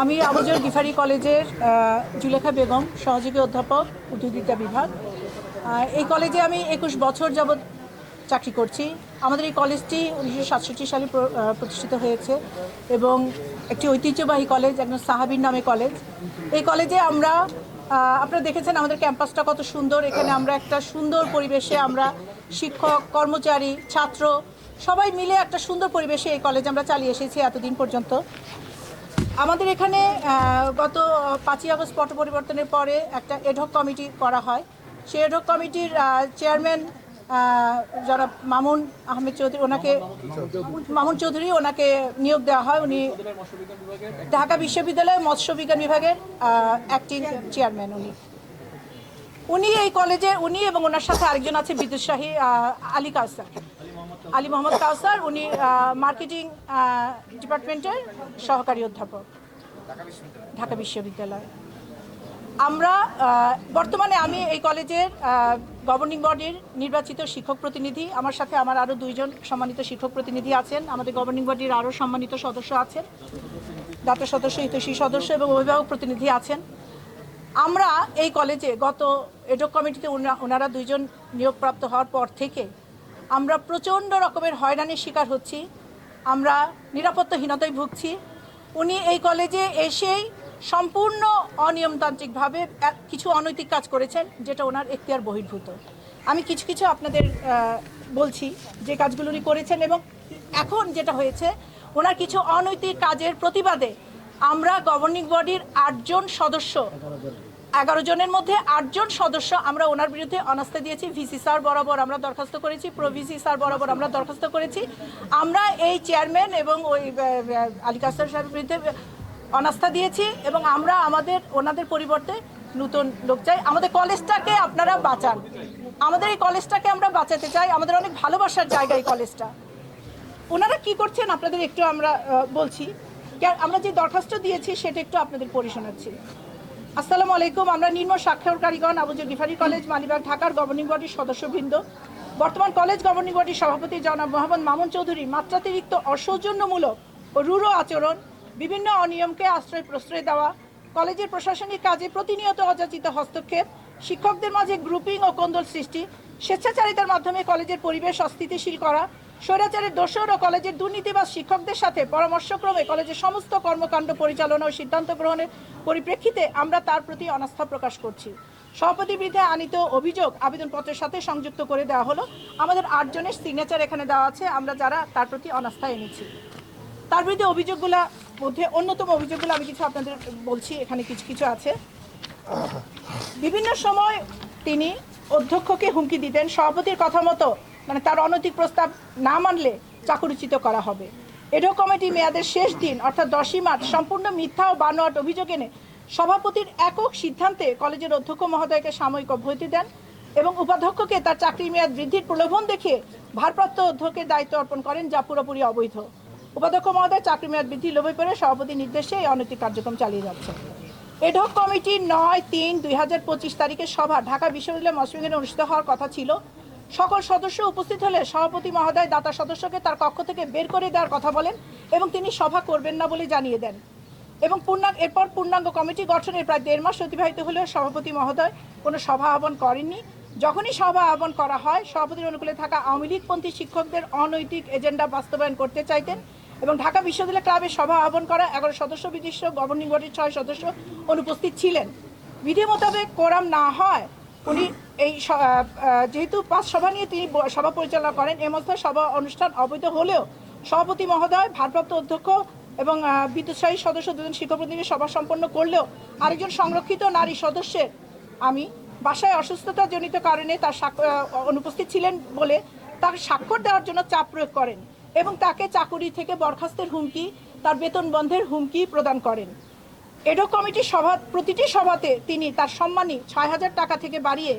আমি আবুজর গিফারি কলেজের জুলেখা বেগম, সহযোগী অধ্যাপক উদ্ভিদবিদ্যা বিভাগ। এই কলেজে আমি একুশ বছর যাবৎ চাকরি করছি। আমাদের এই কলেজটি উনিশশো সাতষট্টি সালে প্রতিষ্ঠিত হয়েছে এবং একটি ঐতিহ্যবাহী কলেজ একদম সাহাবির নামে কলেজ। এই কলেজে আমরা আপনারা দেখেছেন আমাদের ক্যাম্পাসটা কত সুন্দর। এখানে আমরা একটা সুন্দর পরিবেশে আমরা শিক্ষক, কর্মচারী, ছাত্র সবাই মিলে একটা সুন্দর পরিবেশে এই কলেজ আমরা চালিয়ে এসেছি এতদিন পর্যন্ত। আমাদের এখানে গত পাঁচই আগস্ট পট পরিবর্তনের পরে একটা এডহক কমিটি করা হয়। সেই এডহক কমিটির চেয়ারম্যান যারা মামুন আহমেদ চৌধুরী ওনাকে মামুন চৌধুরী ওনাকে নিয়োগ দেওয়া হয়। উনি ঢাকা বিশ্ববিদ্যালয় মৎস্য বিজ্ঞান বিভাগের অ্যাক্টিং চেয়ারম্যান উনি। উনি এই কলেজে উনি এবং ওনার সাথে আরেকজন আছে বিদ্যুৎ শাহী আহ, আলী কাউসার। আলী মোহাম্মদ কাউসার, উনি মার্কেটিং ডিপার্টমেন্টের সহকারী অধ্যাপক, ঢাকা বিশ্ববিদ্যালয়। আমরা বর্তমানে আমি এই কলেজের গভর্নিং বডির নির্বাচিত শিক্ষক প্রতিনিধি। আমার সাথে আমার আরও দুইজন সম্মানিত শিক্ষক প্রতিনিধি আছেন। আমাদের গভর্নিং বডির আরও সম্মানিত সদস্য আছেন। দাতা সদস্য, হিতৈষী সদস্য এবং অভিভাবক প্রতিনিধি আছেন। আমরা এই কলেজে গত এডক কমিটিতে ওনা- ওনারা দুইজন নিয়োগপ্রাপ্ত হওয়ার পর থেকে আমরা প্রচণ্ড রকমের হয়রানির শিকার হচ্ছি। আমরা নিরাপত্তাহীনতায় ভুগছি। উনি এই কলেজে এসেই সম্পূর্ণ অনিয়মতান্ত্রিকভাবে কিছু অনৈতিক কাজ করেছেন, যেটা ওনার এখতিয়ার বহির্ভূত। আমি কিছু কিছু আপনাদের বলছি যে কাজগুলো উনি করেছেন এবং এখন যেটা হয়েছে, ওনার কিছু অনৈতিক কাজের প্রতিবাদে আমরা গভর্নিং বডির আটজন সদস্য এগারো জনের মধ্যে আটজন সদস্য আমরা ওনার বিরুদ্ধে অনাস্থা দিয়েছি। ভিসি স্যার বরাবর আমরা দরখাস্ত করেছি প্রো ভিসি স্যার বরাবর আমরা দরখাস্ত করেছি। আমরা এই চেয়ারম্যান এবং ওই আলী কাসার সাহেবের বিরুদ্ধে অনাস্থা দিয়েছি এবং আমরা আমাদের, ওনাদের পরিবর্তে নতুন লোক চাই। আমাদের কলেজটাকে আপনারা বাঁচান। আমাদের এই কলেজটাকে আমরা বাঁচাতে চাই। আমাদের অনেক ভালোবাসার জায়গা এই কলেজটা। ওনারা কি করছেন আপনাদের একটু আমরা বলছি। আমরা যে দরখাস্ত দিয়েছি সেটা একটু আপনাদের পড়ে শোনাচ্ছি। আসসালামু আলাইকুম, আমরা নিম্ন স্বাক্ষরকারীগণ আবুজর গিফারি কলেজ মালিবাগ ঢাকার গভর্নিং বডির সদস্যবৃন্দ। বর্তমান কলেজ গভর্নিং বডির সভাপতি জনাব মোহাম্মদ মামুন চৌধুরী মাত্রাতিরিক্ত অসৌজন্যমূলক ও রূঢ় আচরণ, বিভিন্ন অনিয়মকে আশ্রয় প্রশ্রয় দেওয়া, কলেজের প্রশাসনিক কাজে প্রতিনিয়ত অযাচিত হস্তক্ষেপ, শিক্ষকদের মাঝে গ্রুপিং ও কোন্দল সৃষ্টি, স্বেচ্ছাচারিতার মাধ্যমে কলেজের পরিবেশ অস্থিতিশীল করা স্বৈরাচারের দোষর ও কলেজের দুর্নীতিবাজ শিক্ষকদের সাথে পরামর্শক্রমে কলেজের সমস্ত কর্মকাণ্ড পরিচালনা ও সিদ্ধান্ত গ্রহণের পরিপ্রেক্ষিতে আমরা তার প্রতি অনাস্থা প্রকাশ করছি। সভাপতি বিরুদ্ধে আনিত অভিযোগ, আবেদনপত্রের সাথে সংযুক্ত করে দেওয়া হলো। আমাদের আটজনের সিগনেচার এখানে দেওয়া আছে, আমরা যারা তার প্রতি অনাস্থা এনেছি। তার বিরুদ্ধে অভিযোগগুলো মধ্যে অন্যতম অভিযোগগুলো আমি কিছু আপনাদের বলছি, এখানে কিছু কিছু আছে। বিভিন্ন সময় তিনি অধ্যক্ষকে হুমকি দিতেন, সভাপতির কথা মতো মানে তার অনৈতিক প্রস্তাব না মানলে চাকরিচ্যুত করা হবে। এডো কমিটি মেয়াদের শেষ দিন, অর্থাৎ দশই মার্চ, সম্পূর্ণ মিথ্যা ও বানোয়াট অভিযোগ এনে সভাপতির একক সিদ্ধান্তে কলেজের অধ্যক্ষ মহোদয়কে সাময়িক অব্যাহতি দেন এবং উপাধ্যক্ষকে তার চাকরি মেয়াদ বৃদ্ধির প্রলোভন দেখে ভারপ্রাপ্ত অধ্যক্ষের দায়িত্ব অর্পণ করেন যা পুরোপুরি অবৈধ। উপাধ্যক্ষ মহোদয় চাকরি মেয়াদ বৃদ্ধি লোভে পড়ে সভাপতির নির্দেশে এই অনৈতিক কার্যক্রম চালিয়ে যাচ্ছে। এডহক কমিটি নয় তিন দুই তারিখের সভা ঢাকা বিশ্ববিদ্যালয় মসমিংয়ে অনুষ্ঠিত হওয়ার কথা ছিল। সকল সদস্য উপস্থিত হলে সভাপতি মহোদয় দাতা সদস্যকে তার কক্ষ থেকে বের করে দেওয়ার কথা বলেন এবং তিনি সভা করবেন না বলে জানিয়ে দেন। এবং পূর্ণাঙ্গ এরপর পূর্ণাঙ্গ কমিটি গঠনের প্রায় দেড় মাস অতিবাহিত হলেও সভাপতি মহোদয় কোনো সভা আহ্বান করেননি। যখনই সভা আহ্বান করা হয়, সভাপতির অনুকূলে থাকা আওয়ামী লীগপন্থী শিক্ষকদের অনৈতিক এজেন্ডা বাস্তবায়ন করতে চাইতেন এবং ঢাকা বিশ্ববিদ্যালয় ক্লাবের সভা আহ্বান করা এগারো সদস্য বিশিষ্ট গভর্নিং বডির ছয় সদস্য অনুপস্থিত ছিলেন। বিধি মোতাবেক কোরাম না হয়, উনি এই যেহেতু পাঁচ সভা নিয়ে তিনি সভা পরিচালনা করেন এ মধ্যে সভা অনুষ্ঠান অবৈধ হলেও সভাপতি মহোদয়, ভারপ্রাপ্ত অধ্যক্ষ এবং বিদ্যুৎসাহী সদস্য দুজন শিক্ষক প্রতিনিধি সভা সম্পন্ন করলেও আরেকজন সংরক্ষিত নারী সদস্যের আমি বাসায় অসুস্থতাজনিত কারণে তার অনুপস্থিত ছিলেন বলে তার স্বাক্ষর দেওয়ার জন্য চাপ প্রয়োগ করেন এবং তাকে চাকুরি থেকে বরখাস্তের হুমকি, তার বেতন বন্ধের হুমকি প্রদান করেন। এডো কমিটির সভা প্রতিটি সভাতে তিনি তার সম্মানী ছয় হাজার টাকা থেকে বাড়িয়ে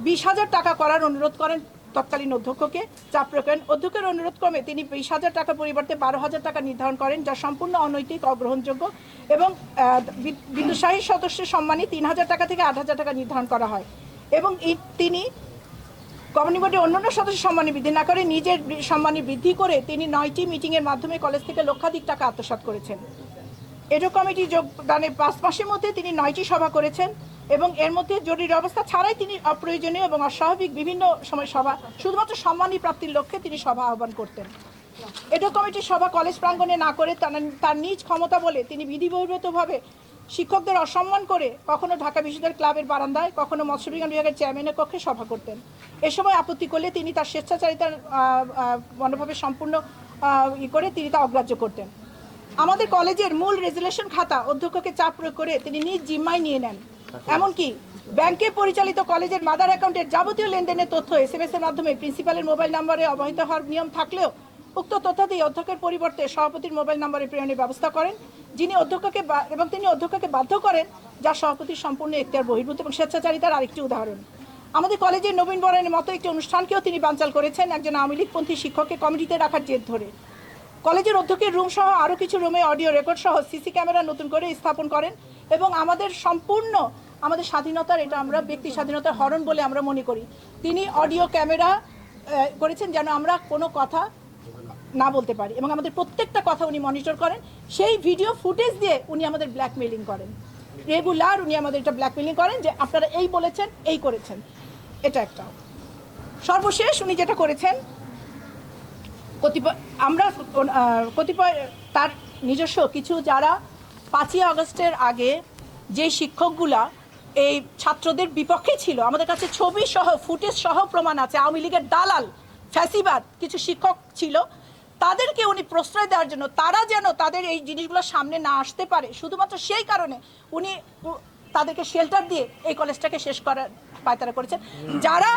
বিশ হাজার টাকা করার অনুরোধ করেন তৎকালীন অধ্যক্ষকে। চাপ প্রয়োগ করেন অধ্যক্ষের অনুরোধ ক্রমে তিনি বিশ হাজার টাকা পরিবর্তে বারো হাজার টাকা নির্ধারণ করেন যা সম্পূর্ণ অনৈতিক অগ্রহণযোগ্য এবং আহ, বি- বিন্দুসাহী সদস্যের সম্মানী তিন হাজার টাকা থেকে আট হাজার টাকা নির্ধারণ করা হয়। এবং তিনি গভর্নিং বোর্ডের অন্যান্য সদস্য সম্মানী বৃদ্ধি না করে নিজের সম্মানী বৃদ্ধি করে তিনি নয়টি মিটিংয়ের মাধ্যমে কলেজ থেকে লক্ষাধিক টাকা আত্মসাৎ করেছেন। এডো কমিটি যোগদানের পাঁচ মাসের মধ্যে তিনি নয়টি সভা করেছেন এবং এর মধ্যে জরুরি অবস্থা ছাড়াই তিনি অপ্রয়োজনীয় এবং অস্বাভাবিক বিভিন্ন সময় সভা, শুধুমাত্র সম্মানী প্রাপ্তির লক্ষ্যে তিনি সভা আহ্বান করতেন। এডো কমিটির সভা কলেজ প্রাঙ্গণে না করে তার- নিজ ক্ষমতা বলে তিনি বিধিবহির্ভূতভাবে শিক্ষকদের অসম্মান করে কখনো ঢাকা বিশ্ববিদ্যালয় ক্লাবের বারান্দায়, কখনো মৎস্য বিজ্ঞান বিভাগের চেয়ারম্যানের কক্ষে সভা করতেন। এ সময় আপত্তি করলে তিনি তার স্বেচ্ছাচারিতার মনোভাবে সম্পূর্ণ ই করে তিনি তা অগ্রাহ্য করতেন। আমাদের কলেজের মূল রেজুলেশন খাতা অধ্যক্ষকে চাপ প্রয়োগ করে তিনি নিজ জিম্মায় নিয়ে নেন। এমনকি ব্যাংকে পরিচালিত কলেজের মাদার অ্যাকাউন্টের যাবতীয় লেনদেনের তথ্য এস এম এস এর মাধ্যমে প্রিন্সিপালের মোবাইল নম্বরে অবহিত হওয়ার নিয়ম থাকলেও উক্ত তথ্যাদি অধ্যক্ষের পরিবর্তে সভাপতির মোবাইল নম্বরে প্রেরণের ব্যবস্থা করেন, যিনি অধ্যক্ষকে এবং তিনি অধ্যক্ষকে বাধ্য করেন যা সভাপতির সম্পূর্ণ এখতিয়ার বহির্ভূত এবং স্বেচ্ছাচারিতার আরেকটি উদাহরণ। আমাদের কলেজের নবীন বরণের মতো একটি অনুষ্ঠানকেও তিনি বানচাল করেছেন একজন আওয়ামী লীগপন্থী শিক্ষককে কমিটিতে রাখার জেদ ধরে। কলেজের অধ্যক্ষের রুম সহ আরও কিছু রুমে অডিও রেকর্ড সহ সিসি ক্যামেরা নতুন করে স্থাপন করেন এবং আমাদের সম্পূর্ণ, আমাদের স্বাধীনতার, এটা আমরা ব্যক্তি স্বাধীনতার হরণ বলে আমরা মনে করি। তিনি অডিও ক্যামেরা করেছেন যেন আমরা কোনো কথা না বলতে পারি এবং আমাদের প্রত্যেকটা কথা উনি মনিটর করেন। সেই ভিডিও ফুটেজ দিয়ে উনি আমাদের ব্ল্যাকমেলিং করেন। রেগুলার উনি আমাদের এটা ব্ল্যাকমেলিং করেন যে আপনারা এই বলেছেন, এই করেছেন। এটা একটা। সর্বশেষ উনি যেটা করেছেন কতিপয় আমরা কতিপয় তার নিজস্ব কিছু যারা পাঁচই আগস্টের আগে যে শিক্ষকগুলা এই ছাত্রদের বিপক্ষে ছিল, আমাদের কাছে ছবি সহ, ফুটেজ সহ প্রমাণ আছে। আওয়ামী লীগের দালাল, ফ্যাসিবাদ কিছু শিক্ষক ছিল, তাদেরকে উনি প্রশ্রয় দেওয়ার জন্য, তারা যেন তাদের এই জিনিসগুলো সামনে না আসতে পারে। শুধুমাত্র সেই কারণে উনি তাদেরকে শেল্টার দিয়ে এই কলেজটাকে শেষ করার পায়তারা করেছেন যারা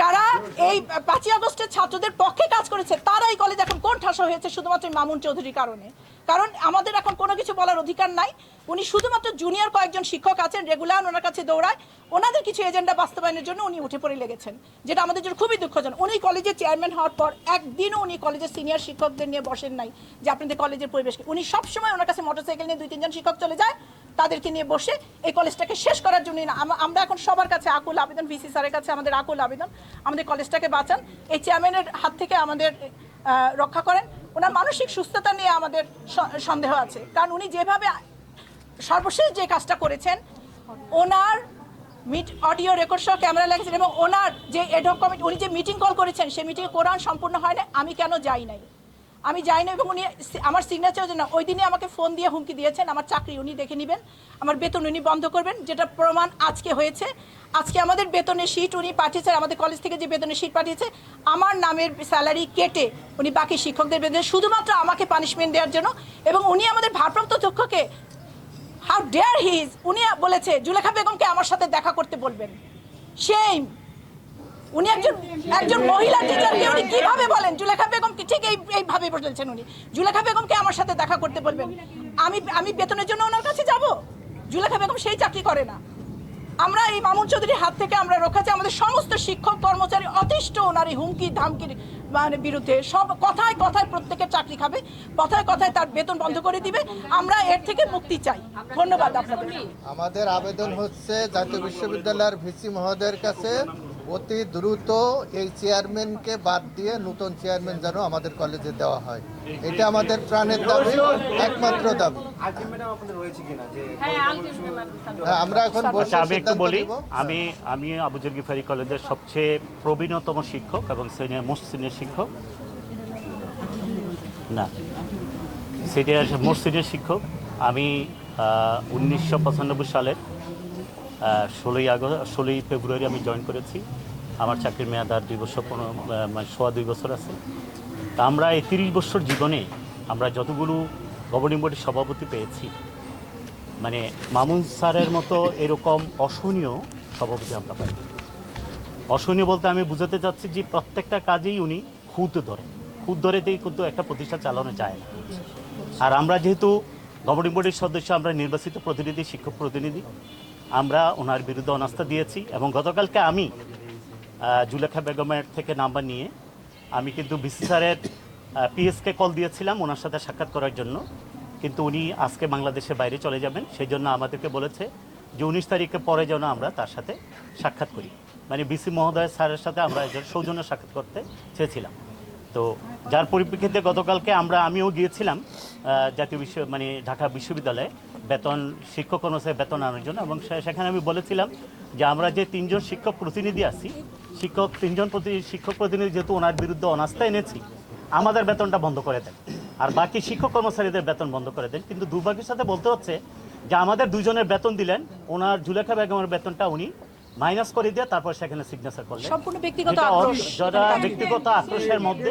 যারা এই পাঁচই আগস্টের ছাত্রদের পক্ষে কাজ করেছে, তারা এই কলেজ এখন কোন ঠাসা হয়েছে শুধুমাত্র মামুন চৌধুরীর কারণে? কারণ আমাদের এখন কোনো কিছু বলার অধিকার নাই। উনি শুধুমাত্র জুনিয়র কয়েকজন শিক্ষক আছেন রেগুলার ওনার কাছে দৌড়ায়। ওনাদের কিছু এজেন্ডা বাস্তবায়নের জন্য উনি উঠে পড়ে লেগেছেন, যেটা আমাদের জন্য খুবই দুঃখজনক। উনি কলেজের চেয়ারম্যান হওয়ার পর একদিনও উনি কলেজের সিনিয়র শিক্ষকদের নিয়ে বসেন নাই যে আপনাদের কলেজের পরিবেশকে উনি সবসময় ওনার কাছে মোটরসাইকেল নিয়ে দুই তিনজন শিক্ষক চলে যায় তাদেরকে নিয়ে বসে এই কলেজটাকে শেষ করার জন্য আমরা এখন সবার কাছে আকুল আবেদন ভিসি স্যারের কাছে আমাদের আকুল আবেদন। আমাদের কলেজটাকে বাঁচান, এই চেয়ারম্যানের হাত থেকে আমাদের রক্ষা করেন। ওনার মানসিক সুস্থতা নিয়ে আমাদের সন্দেহ আছে। কারণ উনি যেভাবে সর্বশেষ যে কাজটা করেছেন, ওনার মিট অডিও রেকর্ড সহ ক্যামেরা লাগছেন এবং ওনার যে এডহক কমিটি উনি যে মিটিং কল করেছেন সেই মিটিংয়ে কোরআন সম্পূর্ণ হয় না আমি কেন যাই নাই? আমি যাই না এবং উনি আমার সিগনেচার জন্য ওই দিনে আমাকে ফোন দিয়ে হুমকি দিয়েছেন, আমার চাকরি উনি দেখে নেবেন, আমার বেতন উনি বন্ধ করবেন, যেটা প্রমাণ আজকে হয়েছে। আজকে আমাদের বেতনের শিট উনি পাঠিয়েছেন, আমাদের কলেজ থেকে যে বেতনের শিট পাঠিয়েছে, আমার নামের স্যালারি কেটে উনি বাকি শিক্ষকদের বেতন, শুধুমাত্র আমাকে পানিশমেন্ট দেওয়ার জন্য এবং উনি আমাদের ভারপ্রাপ্ত অধ্যক্ষকে হাউ ডেয়ার হিজ উনি বলেছে, জুলেখা বেগমকে আমার সাথে দেখা করতে বলবেন। সেই উনি একজন একজন মহিলা টিচারকে উনি কীভাবে বলেন? জুলেখা বেগমকে ঠিক এই এইভাবে বলেছেন উনি। জুলেখা বেগমকে আমার সাথে দেখা করতে বলবেন। আমি আমি বেতনের জন্য ওনার কাছে যাব? জুলেখা বেগম সেই চাকরি করে না। আমরা এই মামুন চৌধুরীর হাত থেকে আমরা রক্ষা চাই। আমাদের সমস্ত শিক্ষক, কর্মচারী, অতিষ্ঠ ওনার এই হুমকি, ধামকির মানে বিরুদ্ধে সব কথায় কথায় প্রত্যেকের চাকরি খাবে, কথায় কথায় তার বেতন বন্ধ করে দিবে। আমরা এর থেকে মুক্তি চাই। ধন্যবাদ আপনাদের। আমাদের আবেদন হচ্ছে জাতীয় বিশ্ববিদ্যালয়ের ভিসি মহোদয়ের কাছে। অতি দ্রুত এই চেয়ারম্যানকে বাদ দিয়ে নতুন চেয়ারম্যান যেন আমাদের কলেজে দেওয়া হয়। এটা আমাদের প্রাণের দাবি একমাত্র দাবি। আলটিম ম্যাডাম আপনাদের রয়েছে কিনা যে হ্যাঁ, আমরা এখন আচ্ছা আমি একটু বলি। আমি আমি আবুজর গিফারি কলেজের সবচেয়ে প্রবীণতম শিক্ষক এবং সিনিয়র মোস্ট সিনিয়র শিক্ষক। না সিনিয়র মোস্ট সিনিয়র শিক্ষক। আমি উনিশশো পঁচানব্বই সালের ষোলোই আগস্ট ষোলোই ফেব্রুয়ারি আমি জয়েন করেছি। আমার চাকরির মেয়াদ আর দুই বছর আহ, মানে সোয়া দুই বছর আছে। তা আমরা এই তিরিশ বছর জীবনে আমরা যতগুলো গভর্নিং বডির সভাপতি পেয়েছি মানে মামুন স্যারের মতো এরকম অসহনীয় সভাপতি আমরা পাই অসহনীয় বলতে আমি বুঝাতে চাচ্ছি যে প্রত্যেকটা কাজেই উনি খুদ ধরে। দিয়ে কিন্তু একটা প্রতিষ্ঠা চালানো যায় না। আর আমরা যেহেতু গভর্নিং বডির সদস্য আমরা নির্বাচিত প্রতিনিধি শিক্ষক প্রতিনিধি আমরা ওনার বিরুদ্ধে অনাস্থা দিয়েছি এবং গতকালকে আমি জুলেখা বেগমের থেকে নাম্বার নিয়ে আমি কিন্তু বিসি স্যারের পিএসকে কল দিয়েছিলাম ওনার সাথে সাক্ষাৎ করার জন্য। কিন্তু উনি আজকে বাংলাদেশের বাইরে চলে যাবেন, সেই জন্য আমাদেরকে বলেছে যে উনিশ তারিখে পরে যেন আমরা তার সাথে সাক্ষাৎ করি। মানে বিসি মহোদয় স্যারের সাথে আমরা একজন সৌজন্য সাক্ষাৎ করতে চেয়েছিলাম। তো যার পরিপ্রেক্ষিতে গতকালকে আমরা আমিও গিয়েছিলাম জাতীয় বিশ্ব মানে ঢাকা বিশ্ববিদ্যালয়ে। বেতন শিক্ষক কর্মচারী বেতন আনার জন্য এবং সেখানে আমি বলেছিলাম যে আমরা যে তিনজন শিক্ষক প্রতিনিধি আছি শিক্ষক তিনজন প্রতি শিক্ষক প্রতিনিধি যেহেতু ওনার বিরুদ্ধে অনাস্থা এনেছি আমাদের বেতনটা বন্ধ করে দেন। আর বাকি শিক্ষক কর্মচারীদের বেতন বন্ধ করে দেন। কিন্তু দুর্ভাগ্যের সাথে বলতে হচ্ছে যে আমাদের দুজনের বেতন দিলেন ওনার জুলেখা বেগমের বেতনটা উনি মাইনাস করে দিয়ে তারপর সেখানে সিগনেচার করলেন। সম্পূর্ণ ব্যক্তিগত আক্রোশ। ব্যক্তিগত আক্রোশের মধ্যে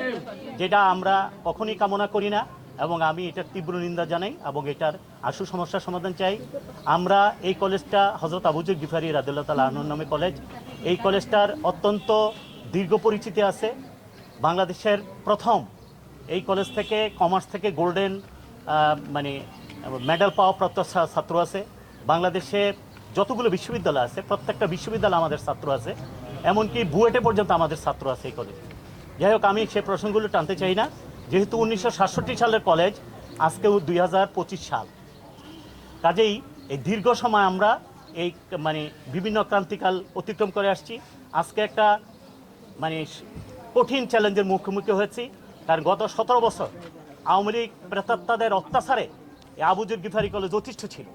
যেটা আমরা কখনই কামনা করি না। এবং আমি এটার তীব্র নিন্দা জানাই এবং এটার আশু সমস্যার সমাধান চাই। আমরা এই কলেজটা হজরত আবুজুর গিফারি রাদুল্লাহ তালা আনুর নামে কলেজ। এই কলেজটার অত্যন্ত দীর্ঘ পরিচিতি আছে। বাংলাদেশের প্রথম এই কলেজ থেকে কমার্স থেকে গোল্ডেন মানে মেডেল পাওয়া প্রাপ্ত ছাত্র আছে। বাংলাদেশে যতগুলো বিশ্ববিদ্যালয় আছে, প্রত্যেকটা বিশ্ববিদ্যালয় আমাদের ছাত্র আছে। এমনকি বুয়েটে পর্যন্ত আমাদের ছাত্র আছে এই কলেজে। যাই হোক, আমি সেই প্রসঙ্গগুলো টানতে চাই না। যেহেতু উনিশশো সাতষট্টি সালের কলেজ, আজকেও দুই হাজার পঁচিশ সাল। কাজেই এই দীর্ঘ সময় আমরা এই মানে বিভিন্ন ক্রান্তিকাল অতিক্রম করে আসছি। আজকে একটা মানে কঠিন চ্যালেঞ্জের মুখোমুখি হয়েছি, কারণ গত সতেরো বছর আওয়ামী লীগ প্রেতাত্মাদের অত্যাচারে আবুজুর গিফারি কলেজ যথেষ্ট ছিল।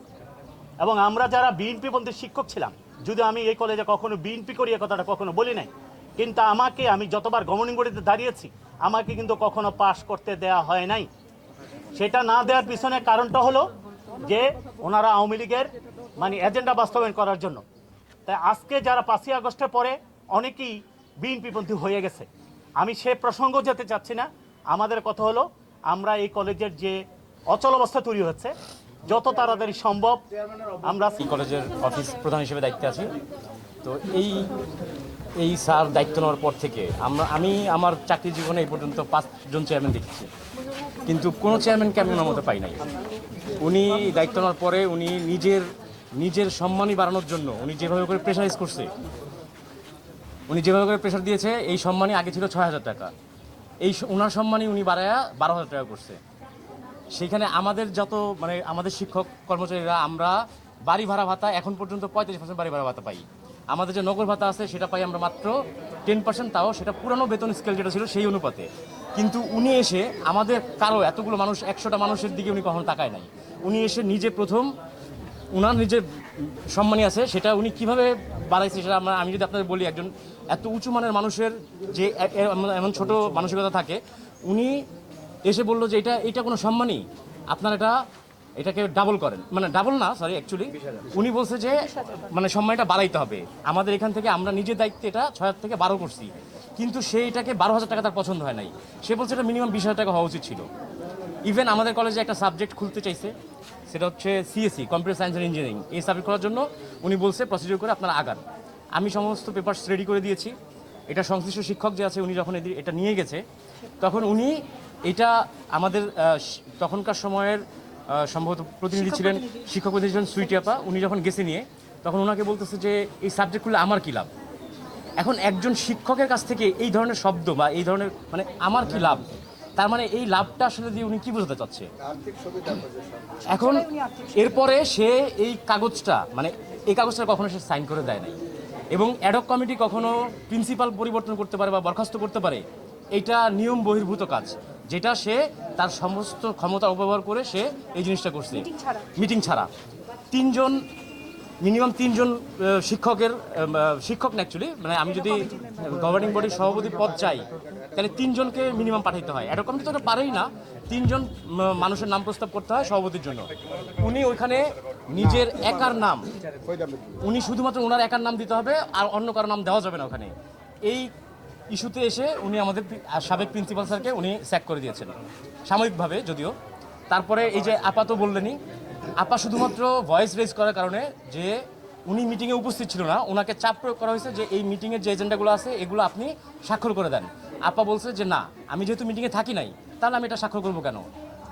এবং আমরা যারা বিএনপি পন্থী শিক্ষক ছিলাম যদি আমি এই কলেজে কখনো বিএনপি করি এ কথাটা কখনো বলি নাই, কিন্তু আমাকে আমি যতবার গভর্নিং বডিতে দাঁড়িয়েছি আমাকে কিন্তু কখনো পাশ করতে দেয়া হয় নাই। সেটা না দেওয়ার পিছনে কারণটা হলো যে ওনারা আওয়ামী লীগের মানে এজেন্ডা বাস্তবায়ন করার জন্য। তাই আজকে যারা পাঁচই আগস্টের পরে অনেকেই বিএনপিপন্থী হয়ে গেছে। আমি সে প্রসঙ্গ যেতে চাচ্ছি না। আমাদের কথা হলো, আমরা এই কলেজের যে অচল অবস্থা তৈরি হচ্ছে, যত তাড়াতাড়ি সম্ভব আমরা কলেজের অফিস প্রধান হিসেবে দায়িত্বে আছি। তো এই এই স্যার দায়িত্ব নেওয়ার পর থেকে আমরা আমি আমার চাকরি জীবনে এই পর্যন্ত পাঁচজন চেয়ারম্যান দেখেছি। কিন্তু কোনো চেয়ারম্যানকে আমি ওনার মতো পাই নাই। উনি দায়িত্ব নেওয়ার পরে উনি নিজের নিজের সম্মানই বাড়ানোর জন্য উনি যেভাবে করে প্রেশারাইজ করছে, উনি যেভাবে করে প্রেশার দিয়েছে, এই সম্মানই আগে ছিল ছয় হাজার টাকা। এই ওনার সম্মানই উনি বাড়ায়া বারো হাজার টাকা করছে। সেখানে আমাদের যত মানে আমাদের শিক্ষক কর্মচারীরা, আমরা বাড়ি ভাড়া ভাতা এখন পর্যন্ত পঁয়ত্রিশ পার্সেন্ট বাড়ি ভাড়া ভাতা পাই। আমাদের যে নগর ভাতা আছে, সেটা পাই আমরা মাত্র টেন পার্সেন্ট তাও সেটা পুরানো বেতন স্কেল যেটা ছিল সেই অনুপাতে। কিন্তু উনি এসে আমাদের কারও এতগুলো মানুষ, একশোটা মানুষের দিকে উনি কখনো তাকায় নাই। উনি এসে নিজে প্রথম উনার নিজের সম্মানী আছে, সেটা উনি কীভাবে বাড়াইছে সেটা আমরা আমি যদি আপনাদের বলি একজন, এত উঁচু মানের মানুষের যে এমন ছোট মানসিকতা থাকে, উনি এসে বলল যে এটা এটা কোনো সম্মানই আপনার এটা এটাকে ডাবল করেন। মানে ডাবল না সরি অ্যাকচুয়ালি উনি বলছে যে মানে সময়টা বাড়াইতে হবে। আমাদের এখান থেকে আমরা নিজের দায়িত্বে এটা ছয় হাজার থেকে বারো করছি। কিন্তু সে এটাকে বারো হাজার টাকা তার পছন্দ হয় নাই। সে বলছে এটা মিনিমাম বিশ হাজার টাকা হওয়া উচিত ছিল। ইভেন আমাদের কলেজে একটা সাবজেক্ট খুলতে চাইছে সেটা হচ্ছে CSC computer science and engineering এই সাবজেক্ট করার জন্য উনি বলছে প্রসিডিউর করে আপনারা আগান। আমি সমস্ত পেপারস রেডি করে দিয়েছি। এটা সংশ্লিষ্ট শিক্ষক যে আছে উনি যখন এদি- এটা নিয়ে গেছে তখন উনি এটা আমাদের তখনকার সময়ের সম্ভবত প্রতিনিধি ছিলেন শিক্ষক প্রতিনিধি ছিলেন সুইটি আপা। উনি যখন গেছে নিয়ে তখন ওনাকে বলতেছে যে এই সাবজেক্টগুলো আমার কী লাভ? এখন একজন শিক্ষকের কাছ থেকে এই ধরনের শব্দ বা এই ধরনের মানে আমার কি লাভ? তার মানে এই লাভটা আসলে দিয়ে উনি কি বোঝাতে চাচ্ছে? এখন এরপরে সে এই কাগজটা মানে এই কাগজটা কখনো সে সাইন করে দেয় নাই। এবং অ্যাডক কমিটি কখনো প্রিন্সিপাল পরিবর্তন করতে পারে বা বরখাস্ত করতে পারে এটা নিয়ম বহির্ভূত কাজ। যেটা সে তার সমস্ত ক্ষমতা অপব্যবহার করে সে এই জিনিসটা করছে। মিটিং ছাড়া। তিনজন মিনিমাম তিনজন শিক্ষকের শিক্ষক না অ্যাকচুয়ালি মানে আমি যদি গভর্নিং বডির সভাপতি পদ চাই তাহলে তিনজনকে মিনিমাম পাঠাইতে হয়। এরকম তো পারেই না। তিনজন মানুষের নাম প্রস্তাব করতে হয় সভাপতির জন্য। উনি ওইখানে নিজের একার নাম উনি শুধুমাত্র ওনার একার নাম দিতে হবে আর অন্য কারও নাম দেওয়া যাবে না ওখানে। এই ইস্যুতে এসে উনি আমাদের সাবেক প্রিন্সিপাল স্যারকে উনি স্যাক করে দিয়েছেন। সাময়িকভাবে যদিও। তারপরে এই যে আপা তো বললেনই, আপা শুধুমাত্র ভয়েস রেজ করার কারণে যে উনি মিটিংয়ে উপস্থিত ছিল না ওনাকে চাপ প্রয়োগ করা হয়েছে যে এই মিটিংয়ের যে এজেন্ডাগুলো আছে, এগুলো আপনি স্বাক্ষর করে দেন। আপা বলছে যে, না, আমি যেহেতু মিটিংয়ে থাকি নাই, তাহলে আমি এটা স্বাক্ষর করব কেন?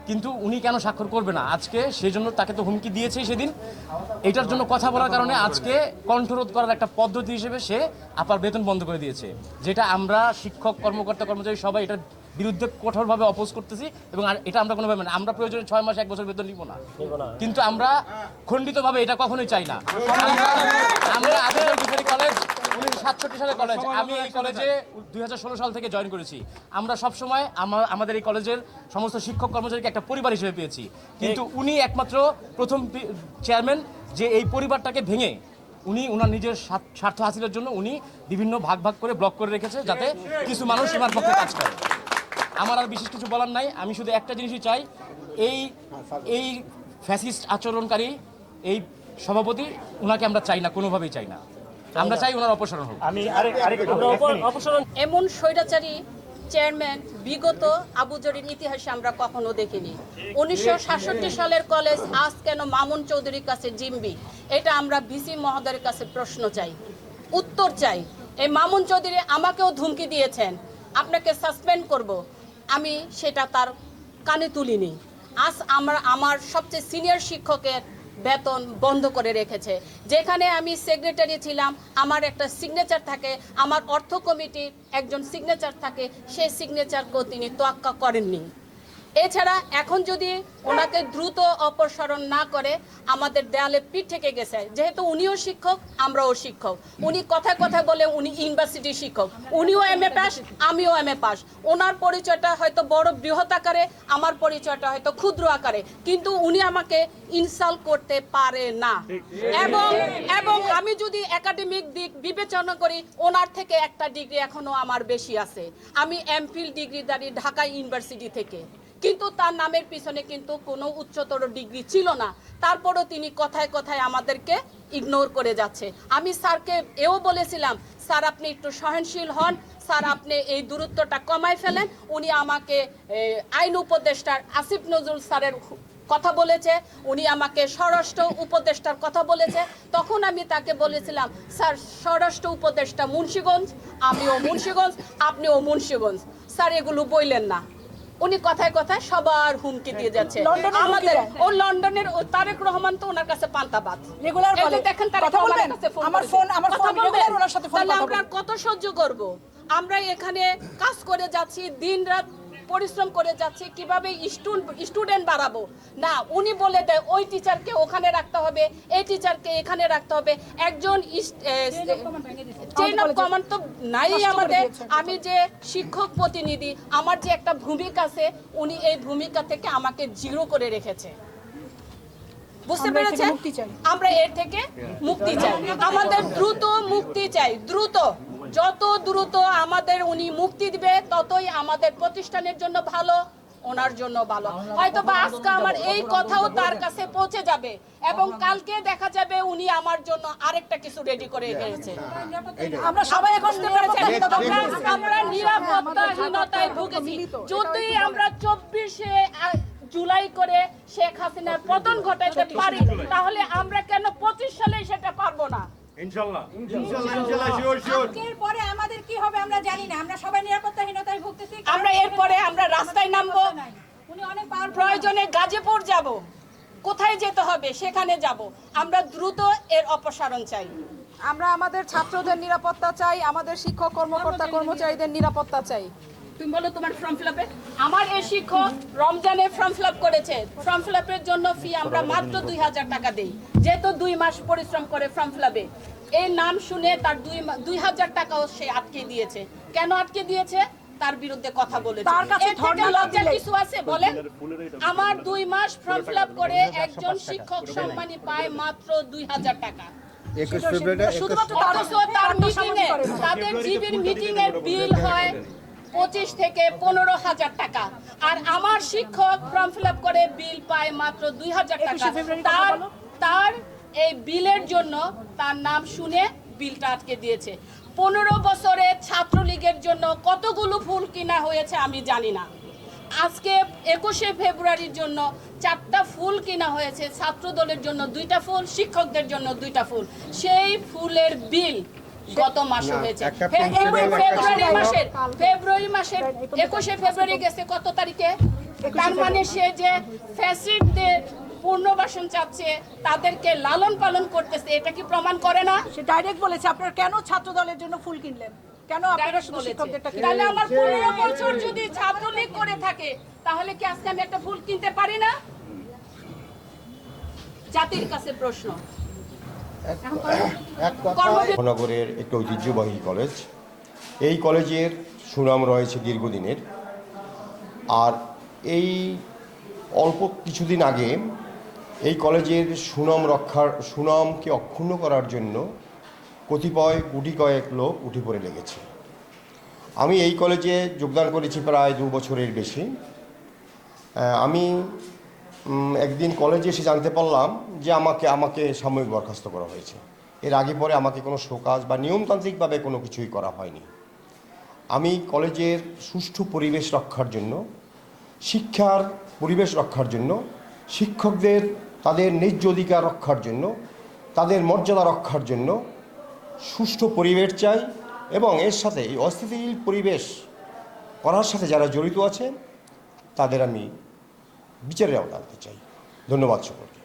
কিন্তু উনি কেন স্বাক্ষর করবে না? আজকে সেই জন্য তাকে তো হুমকি দিয়েছেই সেদিন। এটার জন্য কথা বলার কারণে আজকে কণ্ঠরোধ করার একটা পদ্ধতি হিসেবে সে আপার বেতন বন্ধ করে দিয়েছে। যেটা আমরা শিক্ষক, কর্মকর্তা, কর্মচারী সবাই এটা বিরুদ্ধে কঠোরভাবে অপোজ করতেছি এবং আর এটা আমরা কোনোভাবে না আমরা প্রয়োজনে ছয় মাস এক বছর বেতন নিব না। কিন্তু আমরা খণ্ডিতভাবে এটা কখনোই চাই না। আমরা ডিগ্রি কলেজ উনিশশো সাতষট্টি সালে কলেজ আমি এই কলেজে দুই হাজার ষোলো সাল থেকে জয়েন করেছি। আমরা সবসময় আমার আমাদের এই কলেজের সমস্ত শিক্ষক কর্মচারীকে একটা পরিবার হিসেবে পেয়েছি। কিন্তু উনি একমাত্র প্রথম চেয়ারম্যান যে এই পরিবারটাকে ভেঙে উনি ওনার নিজের স্বার্থ- স্বার্থ হাসিলের জন্য উনি বিভিন্ন ভাগ ভাগ করে ব্লক করে রেখেছে যাতে কিছু মানুষ ওনার পক্ষে কাজ করে। আমার আর বিশেষ কিছু বলার নাই। আমি শুধু একটা জিনিসই চাই এই এই ফ্যাসিস্ট আচরণকারী এই সভাপতি ওনাকে আমরা চাই না কোনোভাবেই চাই না। আমরা চাই ওনার অপসারণ হোক। আমি অপসারণ এমন স্বৈরাচারী চেয়ারম্যান বিগত আবুজরির ইতিহাসে আমরা কখনো দেখিনি। উনিশশো সাতষট্টি সালের কলেজ আজ কেন মামুন চৌধুরীর কাছে জিম্বি? এটা আমরা ভিসি মহোদয়ের কাছে প্রশ্ন চাই। উত্তর চাই। এই মামুন চৌধুরী আমাকেও ধুমকি দিয়েছেন। আপনাকে সাসপেন্ড করব। আমি সেটা তার কানে তুলিনি। আজ আমরা, আমার সবচেয়ে সিনিয়র শিক্ষকের বেতন বন্ধ করে রেখেছে। যেখানে আমি সেক্রেটারি ছিলাম, আমার একটা সিগনেচার থাকে, আমার অর্থ কমিটির একজন সিগনেচার থাকে, সেই সিগনেচারকেও তিনি তোয়াক্কা করেননি। এছাড়া এখন যদি ওনাকে দ্রুত অপসারণ না করে, আমাদের দেয়ালে পিঠ থেকে গেছে। যেহেতু উনিও শিক্ষক, আমরাও শিক্ষক। উনি কথায় কথা বলে উনি ইউনিভার্সিটি শিক্ষক। উনিও এম এ পাস, আমিও এম এ পাস। ওনার পরিচয়টা হয়তো বড় বৃহৎ আকারে, আমার পরিচয়টা হয়তো ক্ষুদ্র আকারে। কিন্তু উনি আমাকে ইনসাল্ট করতে পারে না। এবং এবং আমি যদি একাডেমিক দিক বিবেচনা করি, ওনার থেকে একটা ডিগ্রি এখনও আমার বেশি আছে। আমি এমফিল ডিগ্রিদারি ঢাকা ইউনিভার্সিটি থেকে। কিন্তু তার নামের পিছনে কিন্তু কোনো উচ্চতর ডিগ্রি ছিল না। তারপরও তিনি কথায় কথায় আমাদেরকে ইগনোর করে যাচ্ছে। আমি স্যারকে এও বলেছিলাম, স্যার, আপনি একটু সহনশীল হন। স্যার, আপনি এই দূরত্বটা কমায় ফেলেন। উনি আমাকে আইন উপদেষ্টার আসিফ নজরুল স্যারের কথা বলেছে। উনি আমাকে স্বরাষ্ট্র উপদেষ্টার কথা বলেছে। তখন আমি তাকে বলেছিলাম, স্যার, স্বরাষ্ট্র উপদেষ্টা মুন্সীগঞ্জ, আমিও মুন্সীগঞ্জ, আপনিও মুন্সীগঞ্জ। স্যার, এগুলো বইলেন না। উনি কথায় কথায় সবার হুমকি দিয়ে যাচ্ছে। আমাদের ও লন্ডনের ও তারেক রহমান তো ওনার কাছে পান্তাবাদ রেগুলার বলে। দেখেন তারেক কথা বলেন কাছে ফোন আমার ফোন- আমার কথা ফোন বলবেন? ওনার সাথে ফোন আমরা কত সহ্য করব? আমরা এখানে কাজ করে যাচ্ছি দিন রাত পরিশ্রম করে যাচ্ছি কীভাবে স্টুডেন্ট বাড়াবো? না উনি বলে দেয় ওই টিচারকে ওখানে রাখতে হবে এই টিচারকে এখানে রাখতে হবে। একজন চেইন অফ কমান্ড তো নাই আমাদের। আমি যে শিক্ষক প্রতিনিধি আমার যে একটা ভূমিকা আছে উনি এই ভূমিকা থেকে আমাকে জিরো করে রেখেছে। বুঝতে পেরেছেন। আমরা এর থেকে মুক্তি চাই। আমাদের দ্রুত মুক্তি চাই দ্রুত। যত দ্রুত আমাদের উনি মুক্তি দিবে ততই আমাদের প্রতিষ্ঠানের জন্য ভালো ওনার জন্য ভালো। হয়তো বা আজকে আমার এই কথাও তার কাছে পৌঁছে যাবে এবং কালকে দেখা যাবে উনি আমার জন্য আরেকটা কিছু রেডি করে গেছে আমরা সবাই এখন। আমরা নিরাপত্তাহীনতায় ভুগেছি। যদি আমরা চব্বিশে জুলাই করে শেখ হাসিনার পতন ঘটাইতে পারি তাহলে আমরা কেন পঁচিশ সালে সেটা পারব না? আজকের পরে আমাদের কি হবে আমরা জানি না। আমরা সবাই নিরাপত্তাহীনতায় ভুগতেছি আমরা এরপরে আমরা রাস্তায় নামবো। উনি অনেক প্রয়োজনে গাজীপুর যাব। কোথায় যেতে হবে সেখানে যাব। আমরা দ্রুত এর অপসারণ চাই। আমরা আমাদের ছাত্রদের নিরাপত্তা চাই আমাদের শিক্ষক কর্মকর্তা কর্মচারীদের নিরাপত্তা চাই। তুমি বলো তোমার ফর্ম ফিল আমার এই শিক্ষক রমজানে ফর্ম ফিল করেছে। ফর্ম ফিল জন্য ফি আমরা মাত্র দুই হাজার টাকা দেই। যেহেতু দুই মাস পরিশ্রম করে ফর্ম ফিল এই নাম শুনে তার দুই দুই হাজার টাকাও সে আটকে দিয়েছে। কেন আটকে দিয়েছে? তার বিরুদ্ধে কথা বলেছে। তার কাছে দিলে- কিছু আছে বলেন? আমার দুই মাস ফর্ম ফিল করে একজন শিক্ষক সম্মানী পায় মাত্র দুই হাজার টাকা। একুশ ফেব্রুয়ারি শুধুমাত্র তার অথচ তার মিটিং এ তাদের জিবির মিটিং এর বিল হয় পঁচিশ থেকে পনেরো হাজার টাকা। আর আমার শিক্ষক ফর্ম ফিল করে বিল পায় মাত্র দুই হাজার টাকা। তার তার এই বিলের জন্য তার নাম শুনে বিলটা আটকে দিয়েছে। পনেরো বছরে ছাত্রলীগের জন্য কতগুলো ফুল কিনা হয়েছে আমি জানি না। আজকে একুশে ফেব্রুয়ারির জন্য চারটা ফুল কিনা হয়েছে। ছাত্র দলের জন্য দুইটা ফুল শিক্ষকদের জন্য দুইটা ফুল। সেই ফুলের বিল গত মাসে হয়েছে। ফেব্রুয়ারি মাসের ফেব্রুয়ারি মাসের একুশে ফেব্রুয়ারি গেছে কত তারিখে? তার মানে সে যে ফ্যাসিডদের পূর্ণবাসন চাচ্ছে তাদেরকে লালন পালন করতেছে এটা কি প্রমাণ করে না? সে ডাইরেক্ট বলেছে আপনারা কেন ছাত্র দলের জন্য ফুল কিনলেন? কেন আপনারা শুধু বলেছে। শিক্ষকদেরটাকে তাহলে আমার পনেরো বছর যদি ছাত্রলীগ করে থাকে তাহলে কি আজকে আমি একটা ফুল কিনতে পারি না? জাতির কাছে প্রশ্ন। মহানগরের একটি ঐতিহ্যবাহী কলেজ। এই কলেজের সুনাম রয়েছে দীর্ঘদিনের। আর এই অল্প কিছুদিন আগে এই কলেজের সুনাম রক্ষার সুনামকে অক্ষুণ্ণ করার জন্য কতিপয় গুটি কয়েক লোক উঠে পড়ে লেগেছে। আমি এই কলেজে যোগদান করেছি প্রায় দু বছরের বেশি। আমি একদিন কলেজে এসে জানতে পারলাম যে আমাকে আমাকে সাময়িক বরখাস্ত করা হয়েছে। এর আগে পরে আমাকে কোনো শোকাজ বা নিয়মতান্ত্রিকভাবে কোনো কিছুই করা হয়নি। আমি কলেজের সুষ্ঠু পরিবেশ রক্ষার জন্য, শিক্ষার পরিবেশ রক্ষার জন্য, শিক্ষকদের, তাদের ন্যায্য অধিকার রক্ষার জন্য, তাদের মর্যাদা রক্ষার জন্য সুষ্ঠু পরিবেশ চাই এবং এর সাথে এই অস্থিতিশীল পরিবেশ করার সাথে যারা জড়িত আছেন, তাদের আমি বিচারের আওতা আনতে চাই। ধন্যবাদ সকলকে।